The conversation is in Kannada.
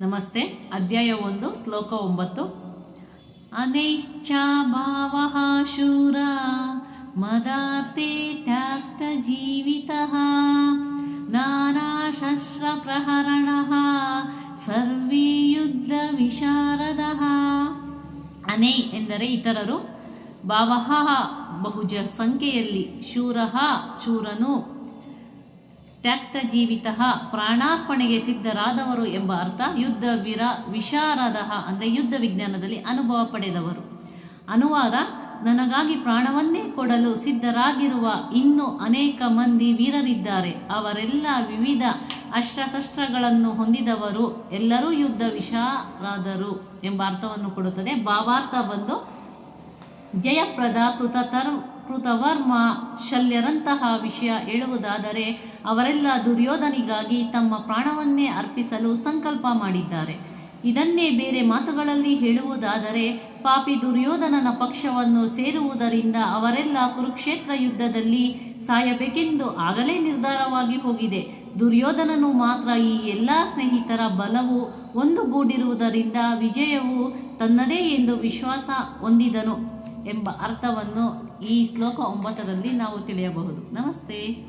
ನಮಸ್ತೆ. ಅಧ್ಯಾಯ ಒಂದು, ಶ್ಲೋಕ ಒಂಬತ್ತು. ಅನೈಶ್ಚಾಭಾವ ಶೂರ, ಮದಾರ್ತೆ ತ್ಯಕ್ತ ಜೀವಿತ, ನಾನಾ ಶಸ್ತ್ರ ಪ್ರಹರಣ, ಸರ್ವೇ ಯುದ್ಧ ವಿಶಾರದ. ಅನೇ ಎಂದರೆ ಇತರರು. ಭಾವಹ ಬಹುಜ ಸಂಖ್ಯೆಯಲ್ಲಿ ಶೂರಃ, ಶೂರನು. ತ್ಯಕ್ತ ಜೀವಿತ ಪ್ರಾಣಾರ್ಪಣೆಗೆ ಸಿದ್ಧರಾದವರು ಎಂಬ ಅರ್ಥ ಯುದ್ಧ ವಿರ ವಿಶಾರದ ಅಂದರೆ ಯುದ್ಧ ವಿಜ್ಞಾನದಲ್ಲಿ ಅನುಭವ ಪಡೆದವರು. ಅನುವಾದ, ನನಗಾಗಿ ಪ್ರಾಣವನ್ನೇ ಕೊಡಲು ಸಿದ್ಧರಾಗಿರುವ ಇನ್ನೂ ಅನೇಕ ಮಂದಿ ವೀರರಿದ್ದಾರೆ. ಅವರೆಲ್ಲ ವಿವಿಧ ಅಸ್ತ್ರಶಸ್ತ್ರಗಳನ್ನು ಹೊಂದಿದವರು. ಎಲ್ಲರೂ ಯುದ್ಧ ವಿಶಾರದರು ಎಂಬ ಅರ್ಥವನ್ನು ಕೊಡುತ್ತದೆ. ಭಾವಾರ್ಥ ಬಂದು ಜಯಪ್ರದ ಕೃತತರ್ ಕೃತವರ್ಮ ಶಲ್ಯರಂತಹ ವಿಷಯ ಹೇಳುವುದಾದರೆ ಅವರೆಲ್ಲ ದುರ್ಯೋಧನಿಗಾಗಿ ತಮ್ಮ ಪ್ರಾಣವನ್ನೇ ಅರ್ಪಿಸಲು ಸಂಕಲ್ಪ ಮಾಡಿದ್ದಾರೆ. ಇದನ್ನೇ ಬೇರೆ ಮಾತುಗಳಲ್ಲಿ ಹೇಳುವುದಾದರೆ ಪಾಪಿ ದುರ್ಯೋಧನನ ಪಕ್ಷವನ್ನು ಸೇರುವುದರಿಂದ ಅವರೆಲ್ಲ ಕುರುಕ್ಷೇತ್ರ ಯುದ್ಧದಲ್ಲಿ ಸಾಯಬೇಕೆಂದು ಆಗಲೇ ನಿರ್ಧಾರವಾಗಿ ಹೋಗಿದೆ. ದುರ್ಯೋಧನನು ಮಾತ್ರ ಈ ಎಲ್ಲ ಸ್ನೇಹಿತರ ಬಲವು ಒಂದುಗೂಡಿರುವುದರಿಂದ ವಿಜಯವು ತನ್ನದೇ ಎಂದು ವಿಶ್ವಾಸ ಹೊಂದಿದನು ಎಂಬ ಅರ್ಥವನ್ನು ಈ ಶ್ಲೋಕ ಒಂಬತ್ತರಲ್ಲಿ ನಾವು ತಿಳಿಯಬಹುದು. ನಮಸ್ತೆ.